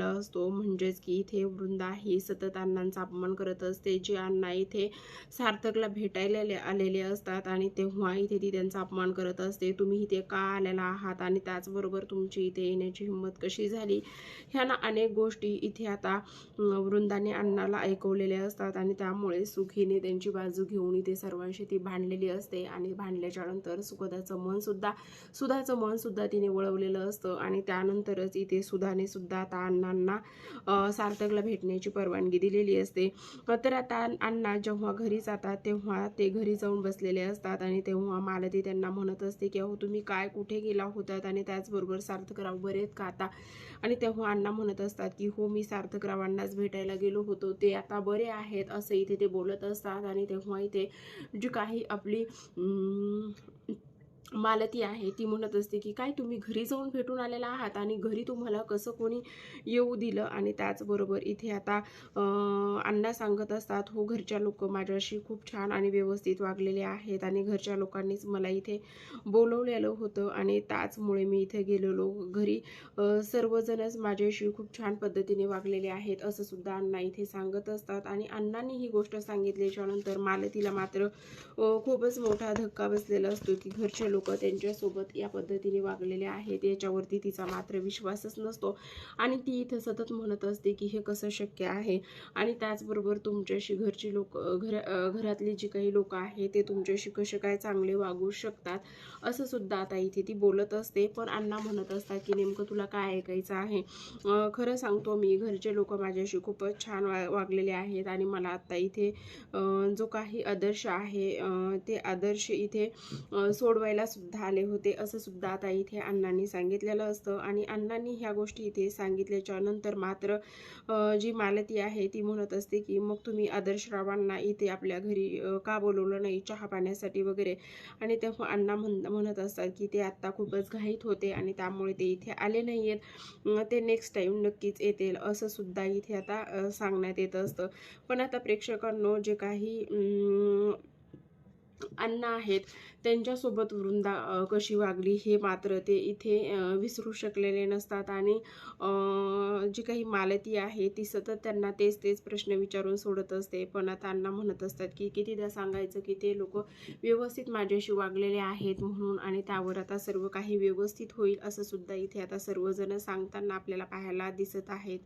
असतो. म्हणजेच की इथे वृंदा ही सतत अण्णांचा अपमान करत असते. जे अण्णा इथे सार्थकला भेटायला आलेले असतात आणि तेव्हा इथे ती त्यांचा अपमान करत असते. तुम्ही इथे का आलेला आहात आणि त्याचबरोबर तुमची इथे येण्याची हिंमत कशी झाली? ह्या ना अनेक गोष्टी इथे आता वृंदाने अण्णाला ऐकवलेल्या असतात आणि त्यामुळे सुखीने त्यांची बाजू घेऊन इथे सर्वांशी ती भांडलेली असते आणि भांडल्याच्या नंतर सुखदाचं मनसुद्धा सुधाचं मनसुद्धा तिने वळवलेलं असतं आणि त्यानंतरच इथे सुधाने सुद्धा आता अण्णांना सार्थकला भेटण्याची परवानगी दिलेली असते. तर आता अण्णा जेव्हा घरी जातात तेव्हा ते घरी जाऊन बसलेले असतात आणि तेव्हा मालती त्यांना म्हणत असते की अहो तुम्ही काय कुठे गेला होतात आणि त्याचबरोबर सार्थकराव बरेत खाता का आता? आणि तेव्हा अण्णा म्हणत असतात की हो मी सार्थकरावांनाच भेटायला गेलो होतो. ते आता बरे आहेत असं इथे ते बोलत असतात आणि तेव्हा इथे जी काही आपली मालती आहे. ती म्हणत असते की काय तुम्ही घरी जाऊन भेटून आलेला आहात आणि घरी तुम्हाला कसं कोणी येऊ दिलं? आणि त्याचबरोबर इथे आता अण्णा सांगत असतात हो घरच्या लोक माझ्याशी खूप छान आणि व्यवस्थित वागलेले आहेत आणि घरच्या लोकांनीच मला इथे बोलवलेलं होतं आणि त्याचमुळे मी इथे गेलेलो. घरी सर्वजणच माझ्याशी खूप छान पद्धतीने वागलेले आहेत असं सुद्धा अण्णा इथे सांगत असतात. आणि अण्णांनी ही गोष्ट सांगितल्याच्या नंतर मालतीला मात्र खूपच मोठा धक्का बसलेला असतो की घरचे लोक त्यांच्यासोबत या पद्धतीने वागलेले आहेत याच्यावरती तिचा मात्र विश्वासच नसतो. आणि ती इथं सतत म्हणत असते की हे कसं शक्य आहे? आणि त्याचबरोबर तुमच्याशी घरची लोक घर घरातली जी काही लोक आहेत ते तुमच्याशी कसे काय चांगले वागू शकतात? असं सुद्धा आता इथे ती बोलत असते. पण अण्णा म्हणत असतात की नेमकं तुला काय ऐकायचं आहे? खरं सांगतो मी घरचे लोक माझ्याशी खूपच छान वा वागलेले आहेत. आणि मला आता इथे जो काही आदर्श आहे ते आदर्श इथे सोडवायला सुद्धा आले होते असं सुद्धा आता इथे अण्णांनी सांगितलेलं असतं. आणि अण्णांनी ह्या गोष्टी इथे सांगितल्याच्या नंतर मात्र जी मालती आहे ती म्हणत असते की मग तुम्ही आदर्शरावांना इथे आपल्या घरी का बोलवलं नाही? चहा पाण्यासाठी वगैरे. आणि तेव्हा अण्णा म्हण म्हणत असतात की ते आत्ता खूपच घाईत होते आणि त्यामुळे ते इथे आले नाही आहेत ते नेक्स्ट टाईम नक्कीच येतील. असं सुद्धा इथे आता सांगण्यात येत असतं. पण आता प्रेक्षकांनो जे काही अण्णा आहेत. त्यांच्यासोबत वृंदा कशी वागली हे मात्र ते इथे विसरू शकलेले नसतात आणि जी काही मालती आहे ती सतत त्यांना तेच तेच प्रश्न विचारून सोडत असते. पण आता अण्णा म्हणत असतात की कितीदा सांगायचं की ते लोक व्यवस्थित माझ्याशी वागलेले आहेत म्हणून आणि त्यावर आता सर्व काही व्यवस्थित होईल असं सुद्धा इथे आता सर्वजण सांगताना आपल्याला पाहायला दिसत आहेत.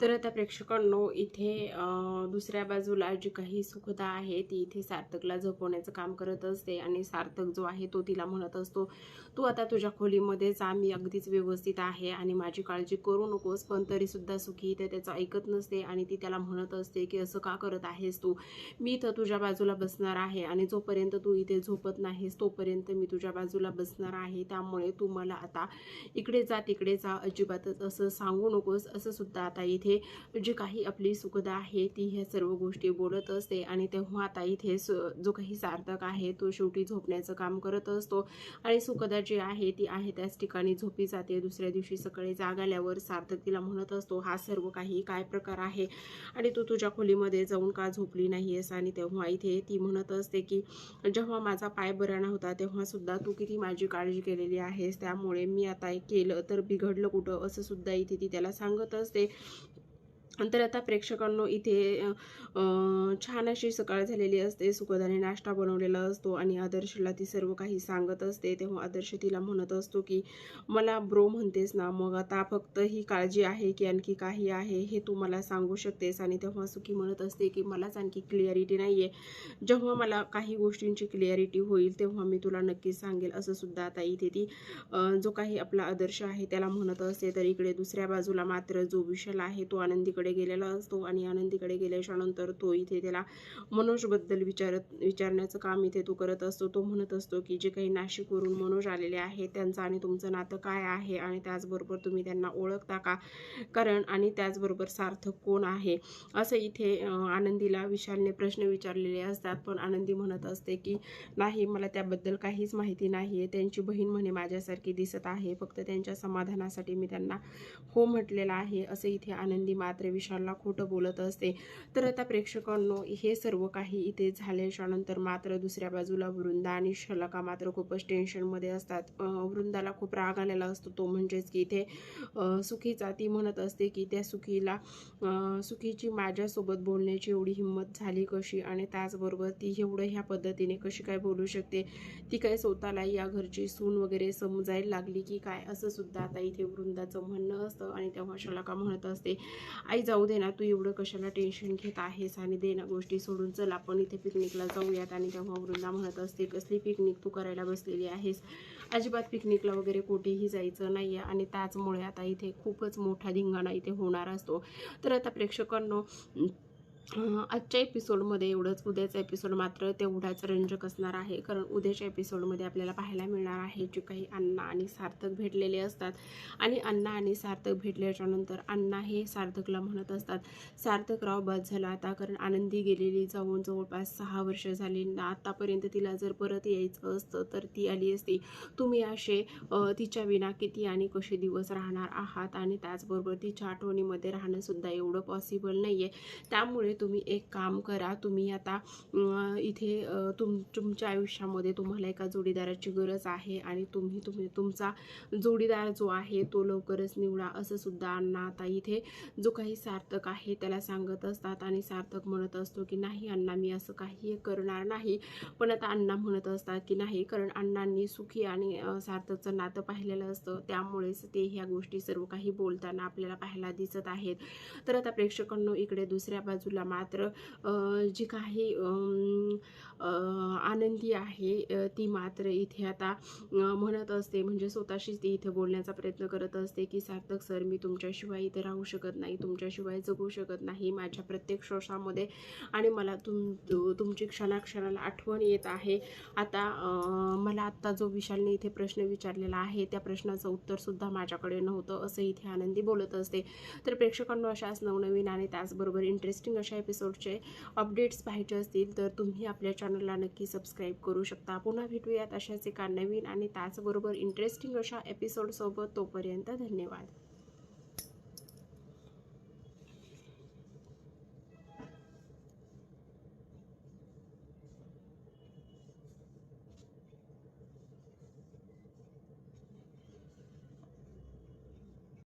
तर आता प्रेक्षकांनो इथे दुसऱ्या बाजूला जी काही सुखदा आहे ती इथे सार्थकला झोपवण्याचं काम करत असते आणि सार्थक जो आहे तो तिला म्हणत असतो तू आता तुझ्या खोलीमध्ये जा मी अगदीच व्यवस्थित आहे आणि माझी काळजी करू नकोस पण तरीसुद्धा सुखी. इथे त्याचं ऐकत नसते आणि ती त्याला म्हणत असते की असं का करत आहेस तू? मी तर तुझ्या बाजूला बसणार आहे आणि जोपर्यंत तू इथे झोपत नाहीस तोपर्यंत मी तुझ्या बाजूला बसणार आहे. त्यामुळे तू मला आता इकडे जा तिकडे जा अजिबातच असं सांगू नकोस असं सुद्धा आता इथे जी काही आपली सुखदा आहे ती ह्या सर्व गोष्टी बोलत असते आणि तेव्हा आता इथे जो काही सार्थक आहे तो शेवटी झोपण्याचं काम करत असतो. आणि सुखदा जी आहे ती आहे त्याच ठिकाणी झोपी जाते. दुसऱ्या दिवशी सकाळी जाग आल्यावर सार्थक तिला म्हणत असतो हा सर्व काही काय प्रकार आहे? आणि तू तुझ्या खोलीमध्ये जाऊन का झोपली नाहीयेस? आणि तेव्हा इथे ती म्हणत असते की जेव्हा माझा पाय बरा नव्हता तेव्हा सुद्धा तू किती माझी काळजी केलेली आहेस? त्यामुळे मी आता एक केलं तर बिघडलं कुठं? असं सुद्धा इथे ती त्याला सांगत असते. नंतर आता प्रेक्षकांनो इथे छान अशी सकाळ झालेली असते. सुखदाने नाश्ता बनवलेला असतो आणि आदर्शला ती सर्व काही सांगत असते. तेव्हा आदर्श तिला म्हणत असतो की मला ब्रो म्हणतेस ना मग आता फक्त ही काळजी आहे की आणखी काही आहे हे तू मला सांगू शकतेस. आणि तेव्हा सुखी म्हणत असते की मलाच आणखी क्लिअरिटी नाही आहे जेव्हा मला काही गोष्टींची क्लिअरिटी होईल तेव्हा मी तुला नक्कीच सांगेल. असं सुद्धा आता इथे ती जो काही आपला आदर्श आहे त्याला म्हणत असते. तर इकडे दुसऱ्या बाजूला मात्र जो विशाल आहे तो आनंदीकडे गेलेला असतो आणि आनंदीकडे गेल्याच्यानंतर तो इथे त्याला मनोजबद्दल विचारत विचारण्याचं काम इथे तो करत असतो. तो म्हणत असतो की जे काही नाशिकवरून मनोज आलेले आहेत त्यांचं आणि तुमचं नातं काय आहे आणि त्याचबरोबर तुम्ही त्यांना ओळखता का? कारण आणि त्याचबरोबर सार्थक कोण आहे? असं इथे आनंदीला विशालने प्रश्न विचारलेले असतात. पण आनंदी म्हणत असते की नाही मला त्याबद्दल काहीच माहिती नाही आहे त्यांची बहीण म्हणे माझ्यासारखी दिसत आहे. फक्त त्यांच्या समाधानासाठी मी त्यांना हो म्हटलेलं आहे असं इथे आनंदी मात्र विशालला खोटं बोलत असते. तर आता प्रेक्षकांनो हे सर्व काही इथे झाले नंतर मात्र दुसऱ्या बाजूला वृंदा आणि शलका मात्र खूपच टेन्शनमध्ये असतात. वृंदाला खूप राग आलेला असतो. तो म्हणजेच की इथे सुखीचा ती म्हणत असते की त्या सुखीला सुखीची माझ्यासोबत बोलण्याची एवढी हिंमत झाली कशी आणि त्याचबरोबर ती एवढं ह्या पद्धतीने कशी काय बोलू शकते? ती काय स्वतःला या घरची सून वगैरे समजायला लागली की काय? असं सुद्धा आता इथे वृंदाचं म्हणणं असतं आणि तेव्हा शलाका म्हणत असते आई जाऊ दे ना तू एवढं कशाला टेन्शन घेत आहेस आणि दे ना गोष्टी सोडून चल आपण इथे पिकनिकला जाऊयात आणि तेव्हा वृंदा म्हणत असते कसली पिकनिक तू करायला बसलेली आहेस? अजिबात पिकनिकला वगैरे कुठेही जायचं नाही आहे आणि त्याचमुळे आता इथे खूपच मोठा धिंगाणा इथे होणार असतो. तर आता प्रेक्षकांनो आजच्या एपिसोडमध्ये एवढंच. उद्याचा एपिसोड मात्र तेवढाच रंजक असणार आहे. कारण उद्याच्या एपिसोडमध्ये आपल्याला पाहायला मिळणार आहे जे काही अण्णा आणि सार्थक भेटलेले असतात. आणि अण्णा आणि सार्थक भेटल्याच्यानंतर अण्णा हे सार्थकला म्हणत असतात. सार्थक राव बाद झाला आता कारण आनंदी गेलेली जाऊन जवळपास सहा वर्ष झाली. ना तिला जर परत यायचं असतं तर ती आली असती. तुम्ही असे तिच्या विना किती आणि कसे दिवस राहणार आहात? आणि त्याचबरोबर तिच्या आठवणीमध्ये राहणंसुद्धा एवढं पॉसिबल नाही आहे त्यामुळे तुम्ही एक काम करा तुम्ही आता इथे तुम तुमच्या आयुष्यामध्ये तुम्हाला एका जोडीदाराची गरज आहे आणि तुम्ही तुम्ही तुमचा जोडीदार जो आहे तो लवकरच निवडा असं सुद्धा अण्णा आता इथे जो काही सार्थक आहे त्याला सांगत असतात आणि सार्थक म्हणत असतो की नाही अण्णा मी असं काही करणार नाही. पण आता अण्णा म्हणत असतात की नाही कारण अण्णांनी सुखी आणि सार्थकचं नातं पाहिलेलं असतं. त्यामुळेच ते ह्या गोष्टी सर्व काही बोलताना आपल्याला पाहायला दिसत आहेत. तर आता प्रेक्षकांनो इकडे दुसऱ्या बाजूला मात्र जी काही आनंदी आहे ती मात्र इथे आता म्हणत असते. म्हणजे स्वतःशीच ती इथे बोलण्याचा प्रयत्न करत असते की सार्थक सर मी तुमच्याशिवाय इथे राहू शकत नाही. तुमच्याशिवाय जगू शकत नाही. माझ्या प्रत्येक श्वासामध्ये आणि मला तुम तुमची क्षणाक्षणाला आठवण येत आहे. आता मला आत्ता जो विशालने इथे प्रश्न विचारलेला आहे त्या प्रश्नाचं उत्तरसुद्धा माझ्याकडे नव्हतं असं इथे आनंदी बोलत असते. तर प्रेक्षकांना अशाच नवनवीन आणि त्याचबरोबर इंटरेस्टिंग अशा एपिसोडचे अपडेट्स पाहिजे असतील तर तुम्ही आपल्या चॅनलला नक्की सबस्क्राईब करू शकता. पुन्हा भेटूयात अशाच एका नवीन आणि त्याचबरोबर इंटरेस्टिंग अशा एपिसोडसोबत तोपर्यंत धन्यवाद.